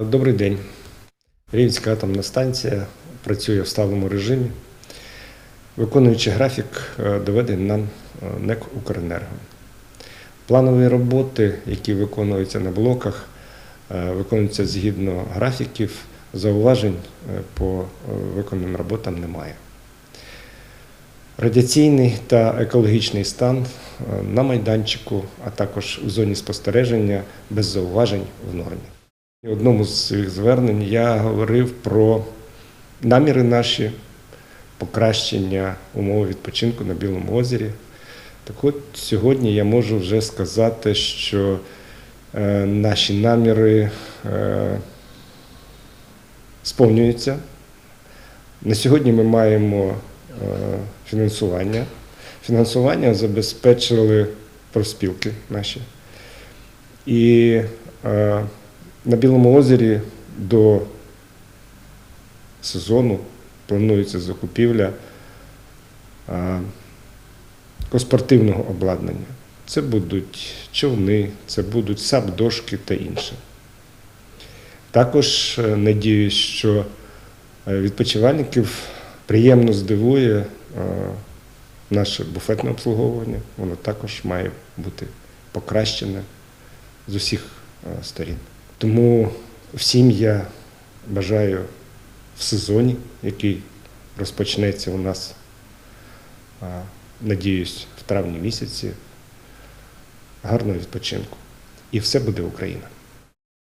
Добрий день. Рівненська атомна станція працює в сталому режимі, виконуючи графік е, доведений нам е, НЕК Укренерго. Планові роботи, які виконуються на блоках, е, виконуються згідно графіків, зауважень по виконаним роботам немає. Радіаційний та екологічний стан на майданчику, а також у зоні спостереження без зауважень в нормі. В одному з своїх звернень я говорив про наміри наші покращення умов відпочинку на Білому озері. Так от сьогодні я можу вже сказати, що е, наші наміри е, сповнюються. На сьогодні ми маємо е, фінансування. Фінансування забезпечили профспілки наші. І на Білому озері до сезону планується закупівля спортивного обладнання. Це будуть човни, це будуть сап-дошки та інше. Також е, надіюсь, що е, відпочивальників приємно здивує е, наше буфетне обслуговування. Воно також має бути покращене з усіх сторін. Тому всім я бажаю в сезоні, який розпочнеться у нас, надіюсь, в травні місяці, гарного відпочинку. І все буде Україна.